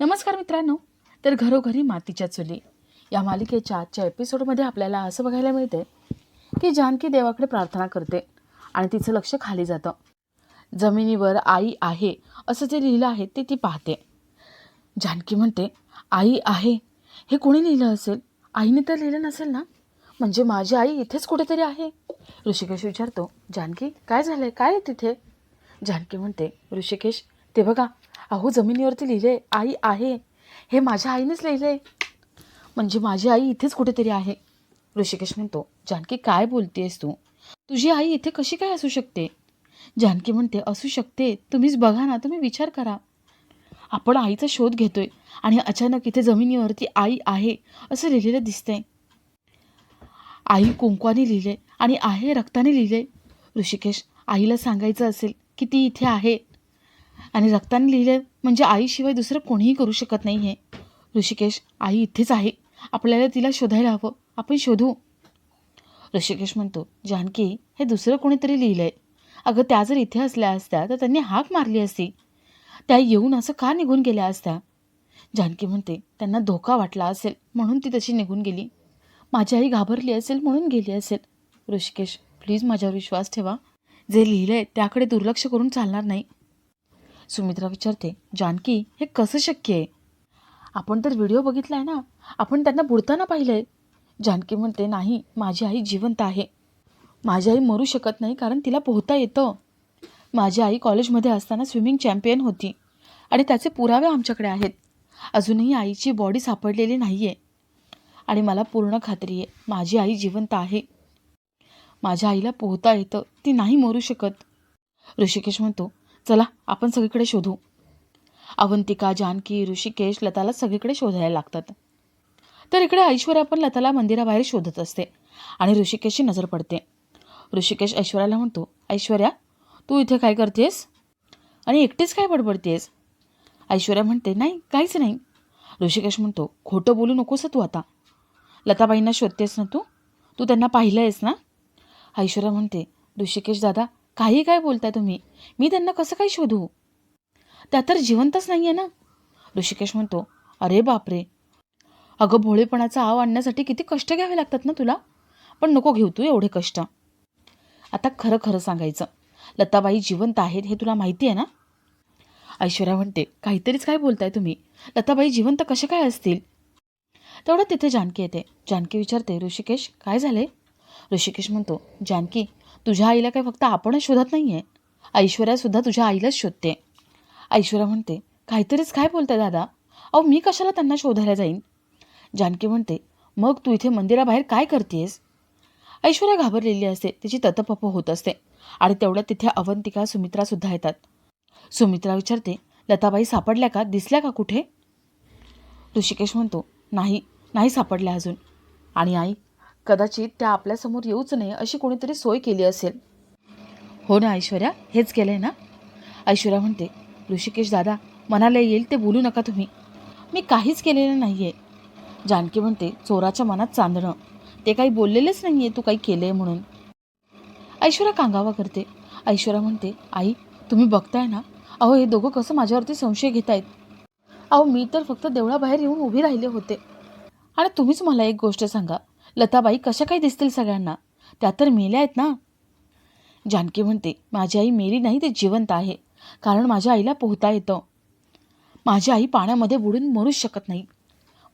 नमस्कार मित्रांनो. तर घरोघरी मातीच्या चुली. या मालिकेच्या आजच्या एपिसोडमध्ये आपल्याला असं बघायला मिळते की जानकी देवाकडे प्रार्थना करते आणि तिचं लक्ष खाली जातं. जमिनीवर आई आहे असं जे लिहिलं आहे ते ती पाहते. जानकी म्हणते आई आहे. हे कोणी लिहिलं असेल? आईने तर लिहिलं नसेल ना? म्हणजे माझी आई इथेच कुठेतरी आहे? ऋषिकेश विचारतो जानकी काय झालं आहे काय आहे तिथे? जानकी म्हणते ऋषिकेश ते बघा अहो जमिनीवरती लिहिले आई आहे. हे माझ्या आईनेच लिहिले म्हणजे माझी आई इथेच कुठेतरी आहे. ऋषिकेश म्हणतो जानकी काय बोलतेस तू? तुझी आई इथे कशी काय असू शकते? जानकी म्हणते असू शकते. तुम्हीच बघा ना तुम्ही विचार करा. आपण आईचा शोध घेतोय आणि अचानक इथे जमिनीवरती आई आहे असं लिहिलेलं दिसतंय. आई कुंकवाने लिहिले आणि आहे रक्ताने लिहिले ऋषिकेश आईला सांगायचं असेल की ती इथे आहे आणि रक्ताने लिहिले म्हणजे आईशिवाय दुसरं कोणीही करू शकत नाही आहे ऋषिकेश आई इथेच आहे. आपल्याला तिला शोधायला हवं. आपण शोधू. ऋषिकेश म्हणतो जानकी हे दुसरं कोणीतरी लिहिलं आहे अगं त्या जर इथे असल्या असत्या तर त्यांनी हाक मारली असती. त्या येऊन असं का निघून गेल्या असत्या? जानकी म्हणते त्यांना धोका वाटला असेल म्हणून ती तशी निघून गेली. माझी आई घाबरली असेल म्हणून गेली असेल. ऋषिकेश प्लीज माझ्यावर विश्वास ठेवा. जे लिहिलं आहे त्याकडे दुर्लक्ष करून चालणार नाही. सुमित्रा विचारते जानकी हे कसं शक्य आहे? आपण तर व्हिडिओ बघितला आहे ना. आपण त्यांना बुडताना पाहिलं आहे जानकी म्हणते नाही माझी आई जिवंत आहे. माझी आई मरू शकत नाही कारण तिला पोहता येतं. माझी आई कॉलेजमध्ये असताना स्विमिंग चॅम्पियन होती आणि त्याचे पुरावे आमच्याकडे आहेत. अजूनही आईची बॉडी सापडलेली नाही आहे आणि मला पूर्ण खात्री आहे. माझी आई जिवंत आहे. माझ्या आईला पोहता येतं. ती नाही मरू शकत. ऋषिकेश म्हणतो चला आपण सगळीकडे शोधू. अवंतिका जानकी ऋषिकेश लताला सगळीकडे शोधायला लागतात. तर इकडे ऐश्वर्या पण लताला मंदिराबाहेर शोधत असते आणि ऋषिकेशची नजर पडते. ऋषिकेश ऐश्वर्याला म्हणतो ऐश्वर्या तू इथे काय करतेस? आणि एकटीच काय बडबडतेस? ऐश्वर्या म्हणते नाही काहीच नाही. ऋषिकेश म्हणतो खोटं बोलू नकोस तू आता. लताबाईंना शोधतेस ना तू? तू त्यांना पाहिलं आहेस ना? ऐश्वर्या म्हणते ऋषिकेश दादा काही काय बोलताय तुम्ही? मी त्यांना कसं काय शोधू? त्या तर जिवंतच नाही आहे ना? ऋषिकेश म्हणतो अरे बापरे! अगं भोळेपणाचा आव आणण्यासाठी किती कष्ट घ्यावे लागतात ना तुला? पण नको घेऊ तू एवढे कष्ट. आता खरं खरं सांगायचं लताबाई जिवंत आहेत हे तुला माहिती आहे ना? ऐश्वर्या म्हणते काहीतरीच काय बोलताय तुम्ही? लताबाई जिवंत कसे काय असतील? तेवढं तिथे जानकी येते. जानकी विचारते ऋषिकेश काय झाले ऋषिकेश म्हणतो जानकी तुझ्या आईला काय फक्त आपणच शोधत नाही आहे ऐश्वर्यासुद्धा तुझ्या आईलाच शोधते. ऐश्वर्या म्हणते काहीतरीच काय बोलते दादा? अहो मी कशाला त्यांना शोधायला जाईन? जानकी म्हणते मग तू इथे मंदिराबाहेर काय करतेस? ऐश्वर्या घाबरलेली असते तिची ततपप होत असते आणि तेवढ्यात तिथे अवंतिका सुमित्रासुद्धा येतात. सुमित्रा विचारते लताबाई सापडल्या का? दिसल्या का कुठे? ऋषिकेश म्हणतो नाही नाही सापडल्या अजून. आणि आई कदाचित त्या आपल्यासमोर येऊच नये अशी कोणीतरी सोय केली असेल. हो ना ऐश्वर्या? हेच केलं आहे ना? ऐश्वर्या म्हणते ऋषिकेश दादा मनाला येईल ते बोलू नका तुम्ही. मी काहीच केलेलं नाही आहे जानकी म्हणते चोराच्या मनात चांदणं. ते काही बोललेलेच नाही आहे तू काही केलं आहे म्हणून. ऐश्वर्या कांगावा करते. ऐश्वर्या म्हणते आई तुम्ही बघताय ना? अहो हे दोघं कसं माझ्यावरती संशय घेत आहेत अहो मी तर फक्त देवळाबाहेर येऊन उभी राहिले होते. आणि तुम्हीच मला एक गोष्ट सांगा. लताबाई कशा काय दिसतील सगळ्यांना? त्या तर मेल्या आहेत ना. जानकी म्हणते माझी आई मेली नाही ते जिवंत आहे. कारण माझ्या आईला पोहता येतं. माझी आई पाण्यामध्ये बुडून मरूच शकत नाही.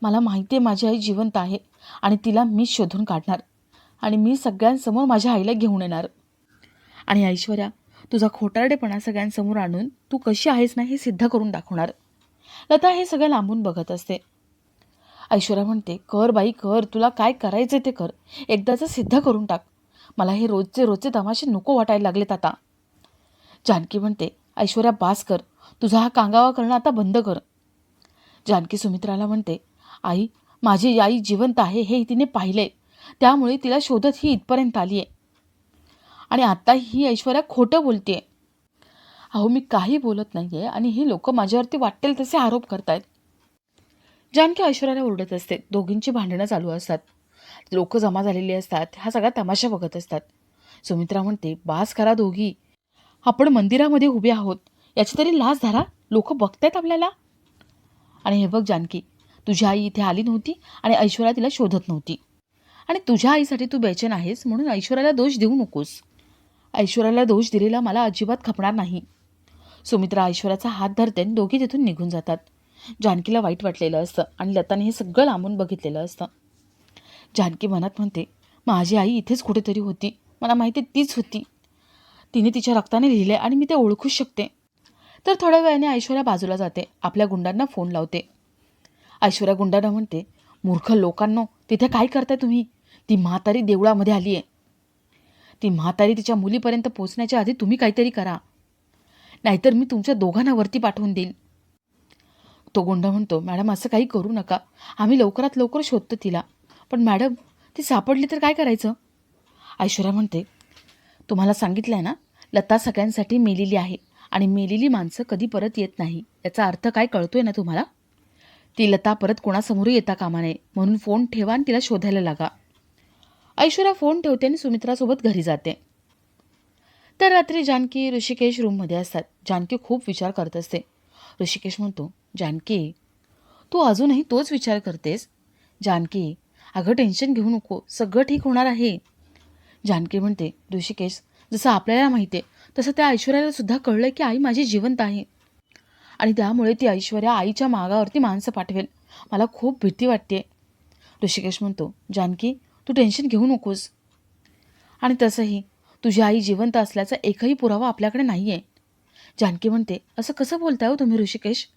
मला माहिती आहे माझी आई जिवंत आहे आणि तिला मी शोधून काढणार. आणि मी सगळ्यांसमोर माझ्या आईला घेऊन येणार. आणि ऐश्वर्या तुझा खोटारडेपणा सगळ्यांसमोर आणून तू कशी आहेस ना हे सिद्ध करून दाखवणार. लता हे सगळं लांबून बघत असते. ऐश्वर्या म्हणते कर बाई कर. तुला काय करायचे ते कर. एकदाचं सिद्ध करून टाक. मला हे रोजचे रोजचे तमाशे नको वाटायला लागलेत आता. जानकी म्हणते ऐश्वर्या बास कर. तुझा हा कांगावा करणं आता बंद कर. जानकी सुमित्राला म्हणते आई माझी आई जिवंत आहे हे तिने पाहिले त्यामुळे तिला शोधत ही इथपर्यंत आली आहे आणि आता ही ऐश्वर्या खोटं बोलते अहो मी काही बोलत नाही आहे आणि ही लोक माझ्यावरती वाटेल तसे आरोप करतायत. जानकी ऐश्वर्याला ओरडत असते. दोघींची भांडणं चालू असतात. लोक जमा झालेली असतात. हा सगळा तमाशा बघत असतात. सुमित्रा म्हणते बास करा दोघी. आपण मंदिरामध्ये उभे आहोत. याची तरी लाज धरा. लोक बघतायत आपल्याला. आणि हे बघ जानकी तुझी आई इथे आली नव्हती आणि ऐश्वर्या तिला शोधत नव्हती. आणि तुझ्या आईसाठी तू बेचैन आहेस म्हणून ऐश्वर्याला दोष देऊ नकोस. ऐश्वर्याला दोष दिलेला मला अजिबात खपणार नाही. सुमित्रा ऐश्वर्याचा हात धरते आणि दोघी तिथून निघून जातात. जानकीला वाईट वाटलेलं असतं आणि लताने हे सगळं लांबून बघितलेलं असतं. जानकी मनात म्हणते माझी आई इथेच कुठेतरी होती. मला माहिती तीच होती. तिने तिच्या रक्ताने लिहिले आणि मी ते ओळखूच शकते. तर थोड्या वेळाने ऐश्वर्या बाजूला जाते आपल्या गुंडांना फोन लावते. ऐश्वर्या गुंडांना म्हणते मूर्ख लोकांनो तिथे काय करताय तुम्ही? ती म्हातारी देवळामध्ये आली आहे ती म्हातारी तिच्या मुलीपर्यंत पोचण्याच्या आधी तुम्ही काहीतरी करा. नाहीतर मी तुमच्या दोघांना वरती पाठवून देईल तो गुंड म्हणतो मॅडम असं काही करू नका. आम्ही लवकरात लवकर शोधतो तिला. पण मॅडम ती सापडली तर काय करायचं? ऐश्वर्या म्हणते तुम्हाला सांगितलं आहे ना लता सगळ्यांसाठी मेलेली आहे आणि मेलेली माणसं कधी परत येत नाही. याचा अर्थ काय कळतोय ना तुम्हाला? ती लता परत कोणासमोरही येता कामा नये. म्हणून फोन ठेवा आणि तिला शोधायला लागा. ऐश्वर्या फोन ठेवते आणि सुमित्रासोबत घरी जाते. तर रात्री जानकी ऋषिकेश रूममध्ये असतात. जानकी खूप विचार करत असते. ऋषिकेश म्हणतो जानकी तू अजूनही तोच विचार करतेस? जानकी अगं टेन्शन घेऊ नको सगळं ठीक होणार आहे. जानकी म्हणते ऋषिकेश जसं आपल्याला माहिती आहे तसं त्या ऐश्वर्याला सुद्धा कळलं की आई माझी जिवंत आहे. आणि त्यामुळे ती ऐश्वर्या आईच्या मागावरती माणसं पाठवेल. मला खूप भीती वाटते ऋषिकेश म्हणतो जानकी तू टेन्शन घेऊ नकोस. आणि तसंही तुझी आई जिवंत असल्याचा एकही पुरावा आपल्याकडे नाही आहे जानकी म्हणते असं कसं बोलताय हो तुम्ही ऋषिकेश?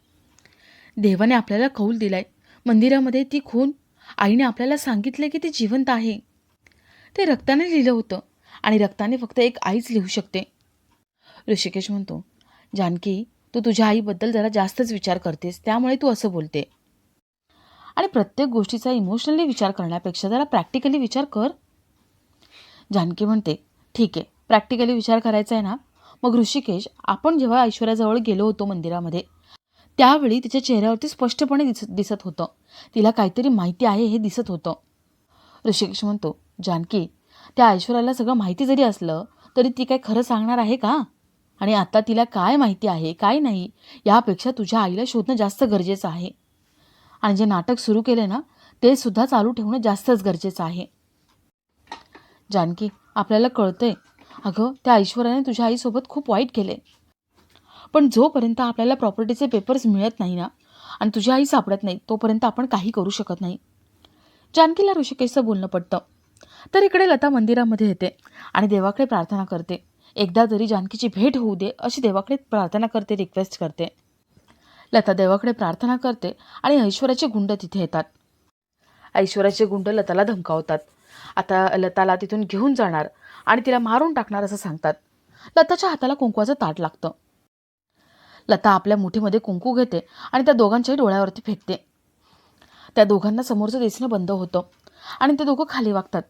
देवाने आपल्याला कौल दिलाय. मंदिरामध्ये ती खून. आईने आपल्याला सांगितले की ती जिवंत आहे. ते रक्ताने लिहिलं होतं आणि रक्ताने फक्त एक आईच लिहू शकते. ऋषिकेश म्हणतो जानकी तू तुझ्या आईबद्दल जरा जास्तच विचार करतेस त्यामुळे तू असं बोलते. आणि प्रत्येक गोष्टीचा इमोशनली विचार करण्यापेक्षा जरा प्रॅक्टिकली विचार कर. जानकी म्हणते ठीक आहे प्रॅक्टिकली विचार करायचा आहे ना? मग ऋषिकेश आपण जेव्हा ऐश्वर्याजवळ गेलो होतो मंदिरामध्ये त्यावेळी तिच्या चेहऱ्यावरती स्पष्टपणे दिसत दिसत होतं. तिला काहीतरी माहिती आहे हे दिसत होतं. ऋषिकेश म्हणतो जानकी त्या ऐश्वर्याला सगळं माहिती जरी असलं तरी ती काय खरं सांगणार आहे का? आणि आता तिला काय माहिती आहे काय नाही यापेक्षा तुझ्या आईला शोधणं जास्त गरजेचं आहे. आणि जे नाटक सुरू केले ना ते सुद्धा चालू ठेवणं जास्तच गरजेचं आहे. जानकी आपल्याला कळतंय अगं त्या ऐश्वर्याने तुझ्या आईसोबत खूप वाईट केले. पण जोपर्यंत आपल्याला प्रॉपर्टीचे पेपर्स मिळत नाही ना आणि तुझी आई सापडत नाही तोपर्यंत आपण काही करू शकत नाही. जानकीला ऋषिकेशचं बोलणं पडतं तर इकडे लता मंदिरामध्ये येते आणि देवाकडे प्रार्थना करते. एकदा तरी जानकीची भेट होऊ दे अशी देवाकडे प्रार्थना करते रिक्वेस्ट करते. लता देवाकडे प्रार्थना करते आणि ऐश्वर्याचे गुंड तिथे येतात. ऐश्वर्याचे गुंड लताला धमकावतात. आता लताला तिथून घेऊन जाणार. आणि तिला मारून टाकणार असं सांगतात. लताच्या हाताला कुंकवाचं ताट लागतं. लता आपल्या मुठीमध्ये कुंकू घेते आणि त्या दोघांच्याही डोळ्यावरती फेकते. त्या दोघांना समोरचं दिसणं बंद होतं आणि ते दोघं खाली वागतात.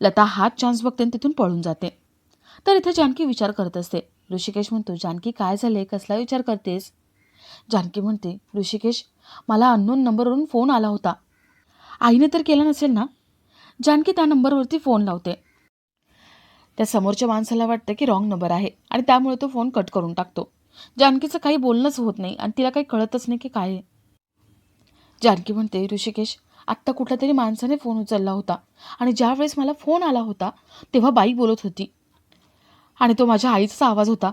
लता हात चान्स बघते आणि तिथून पळून जाते. तर इथे जानकी विचार करत असते. ऋषिकेश म्हणतो जानकी काय झाले कसला विचार करतेस? जानकी म्हणते ऋषिकेश मला अननोन नंबरवरून फोन आला होता. आईने तर केला नसेल ना? जानकी त्या नंबरवरती फोन लावते. त्या समोरच्या माणसाला वाटतं की रॉंग नंबर आहे. आणि त्यामुळे तो फोन कट करून टाकतो. जानकीचं काही बोलणंच होत नाही आणि तिला काही कळतच नाही की काय जानकी म्हणते ऋषिकेश आत्ता कुठल्या तरी माणसाने फोन उचलला होता. आणि ज्यावेळेस मला फोन आला होता तेव्हा बाई बोलत होती. आणि तो माझ्या आईचा आवाज होता.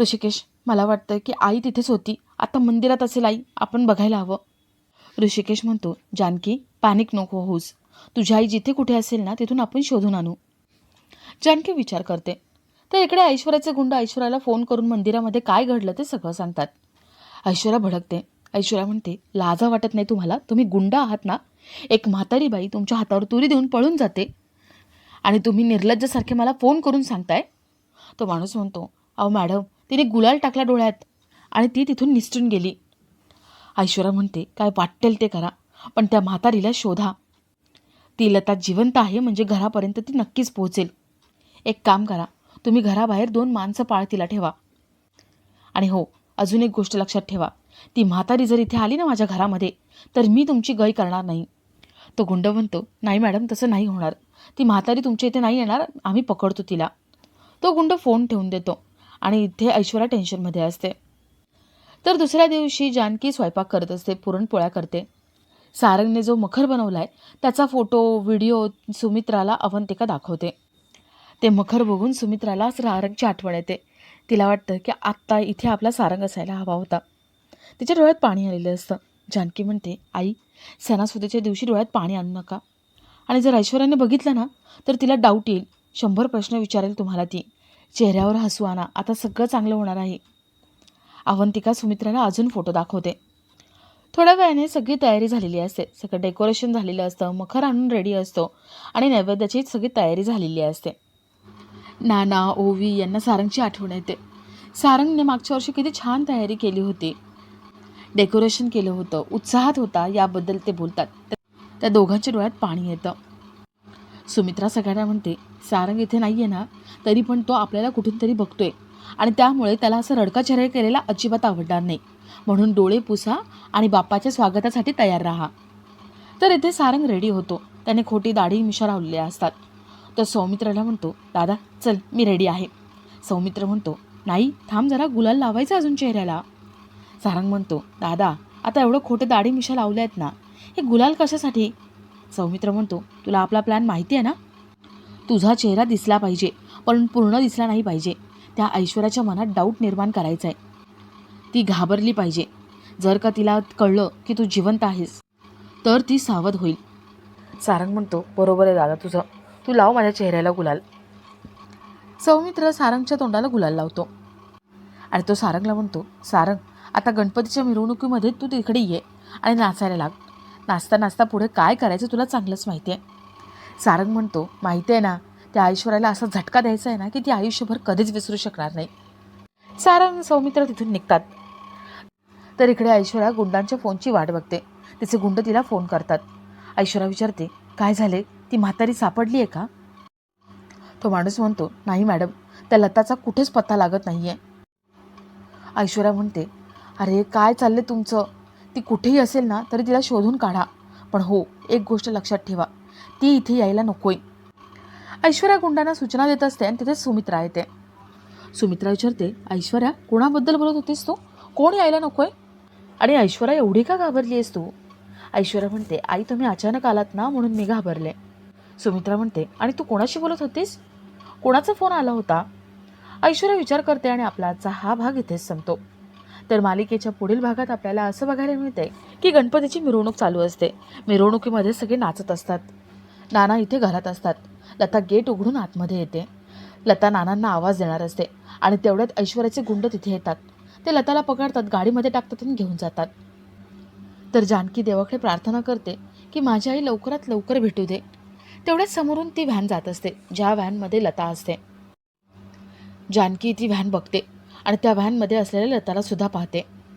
ऋषिकेश मला वाटतं की आई तिथेच होती. आता मंदिरात असेल आई आपण बघायला हवं. ऋषिकेश म्हणतो जानकी पॅनिक नको होऊस. तुझी आई जिथे कुठे असेल ना तिथून आपण शोधून आणू. जानकी विचार करते. तर इकडे ऐश्वर्याचे गुंड ऐश्वर्याला फोन करून मंदिरामध्ये काय घडलं ते सगळं सांगतात. ऐश्वर्या भडकते. ऐश्वर्या म्हणते लाजा वाटत नाही तुम्हाला? तुम्ही गुंड आहात ना? एक म्हातारी बाई तुमच्या हातावर तुरी देऊन पळून जाते. आणि तुम्ही निर्लज्जसारखे मला फोन करून सांगताय? तो माणूस म्हणतो अहो मॅडम तिने गुलाल टाकला डोळ्यात आणि ती तिथून निसटून गेली. ऐश्वर्या म्हणते काय वाटेल ते करा पण त्या म्हातारीला शोधा. ती लता जिवंत आहे म्हणजे घरापर्यंत ती नक्कीच पोहोचेल. एक काम करा. तुम्ही घराबाहेर दोन माणसं पाळतीला ठेवा. आणि हो अजून एक गोष्ट लक्षात ठेवा. ती म्हातारी जर इथे आली ना माझ्या घरामध्ये तर मी तुमची गय करणार नाही. तो गुंड म्हणतो नाही मॅडम तसं नाही होणार. ती म्हातारी तुमच्या इथे नाही येणार आम्ही पकडतो तिला. तो गुंड फोन ठेवून देतो आणि इथे ऐश्वर्या टेन्शनमध्ये असते. तर दुसऱ्या दिवशी जानकी स्वयंपाक करत असते पुरणपोळ्या करते. सारंगने जो मखर बनवला आहे त्याचा फोटो व्हिडिओ सुमित्राला अवंतिका दाखवते. ते मखर बघून सुमित्राला सारंगची आठवण येते. तिला वाटतं की आत्ता इथे आपला सारंग असायला हवा होता. तिच्या डोळ्यात पाणी आलेलं असतं. जानकी म्हणते आई सणासुदीच्या दिवशी डोळ्यात पाणी आणू नका. आणि जर ऐश्वर्याने बघितलं ना तर तिला डाऊट येईल. शंभर प्रश्न विचारेल तुम्हाला ती. चेहऱ्यावर हसू आणा. आता सगळं चांगलं होणार आहे. अवंतिका सुमित्राला अजून फोटो दाखवते. थोड्या वेळाने सगळी तयारी झालेली असते. सगळं डेकोरेशन झालेलं असतं. मखर आणून रेडी असतो. आणि नैवेद्याची सगळी तयारी झालेली असते. नाना ओवी यांना सारंगची आठवण येते. सारंगने मागच्या वर्षी किती छान तयारी केली होती. डेकोरेशन केलं होतं. उत्साहात होता याबद्दल ते बोलतात. त्या दोघांच्या डोळ्यात पाणी येतं. सुमित्रा सगळ्यांना म्हणते सारंग इथे नाही आहे ना? तरी पण तो आपल्याला कुठून तरी बघतोय. आणि त्यामुळे त्याला असं रडका चेहरा केलेला अजिबात आवडणार नाही. म्हणून डोळे पुसा आणि बाप्पाच्या स्वागतासाठी तयार राहा. तर इथे सारंग रेडी होतो. त्याने खोटी दाढी मिशा लावलेल्या असतात. तर सौमित्राला म्हणतो दादा चल मी रेडी आहे. सौमित्र म्हणतो नाही थांब जरा गुलाल लावायचा अजून चेहऱ्याला. सारंग म्हणतो दादा आता एवढं खोटे दाढी मिशा लावल्या आहेत ना हे गुलाल कशासाठी? सौमित्र म्हणतो तुला आपला प्लॅन माहिती आहे ना? तुझा चेहरा दिसला पाहिजे पण पूर्ण दिसला नाही पाहिजे. त्या ऐश्वर्याच्या मनात डाऊट निर्माण करायचा आहे. ती घाबरली पाहिजे. जर का तिला कळलं की तू जिवंत आहेस तर ती सावध होईल. सारंग म्हणतो बरोबर आहे दादा तुझं. तू लाव माझ्या चेहऱ्याला गुलाल. सौमित्र सारंगच्या तोंडाला गुलाल लावतो. आणि तो सारंगला म्हणतो सारंग आता गणपतीच्या मिरवणुकीमध्ये तू तिकडे ये आणि नाचायला लाग. नाचता नाचता पुढे काय करायचं तुला चांगलंच माहिती आहे. सारंग म्हणतो माहिती आहे ना त्या ऐश्वर्याला असा झटका द्यायचा आहे ना की ती आयुष्यभर कधीच विसरू शकणार नाही. सारंग सौमित्र तिथून निघतात. तर इकडे ऐश्वर्या गुंडांच्या फोनची वाट बघते. तिचे गुंड तिला फोन करतात. ऐश्वर्या विचारते काय झाले? ती म्हातारी सापडली आहे का? तो माणूस म्हणतो नाही मॅडम त्या लताचा कुठेच पत्ता लागत नाही आहे ऐश्वर्या म्हणते अरे काय चाललं तुमचं? ती कुठेही असेल ना तरी तिला शोधून काढा. पण हो एक गोष्ट लक्षात ठेवा ती इथे यायला नकोय. ऐश्वर्या गुंडांना सूचना देत असते आणि तिथे सुमित्रा येते. सुमित्रा विचारते ऐश्वर्या कोणाबद्दल बोलत होतीस तू? कोण यायला नकोय? आणि ऐश्वर्या एवढी का घाबरली आहेस तू? ऐश्वर्या म्हणते आई तुम्ही अचानक आलात ना म्हणून मी घाबरले. सुमित्रा म्हणते आणि तू कोणाशी बोलत होतीस? कोणाचा फोन आला होता? ऐश्वर्या विचार करते आणि आपला आजचा हा भाग इथेच संपतो. तर मालिकेच्या पुढील भागात आपल्याला असं बघायला मिळते की गणपतीची मिरवणूक चालू असते. मिरवणुकीमध्ये सगळे नाचत असतात. नाना इथे घरात असतात. लता गेट उघडून आतमध्ये येते. लता नानांना आवाज देणार असते आणि तेवढ्यात ऐश्वर्याचे गुंड तिथे येतात. ते लताला पकडतात गाडीमध्ये टाकतात आणि घेऊन जातात. तर जानकी देवाकडे प्रार्थना करते की माझी आई लवकरात लवकर भेटू दे. तेवढ्याच समोरून ती व्हॅन जात असते ज्या व्हॅनमध्ये लता असते. जानकी ती व्हॅन बघते आणि त्या व्हॅनमध्ये असलेल्या लताला सुद्धा पाहते.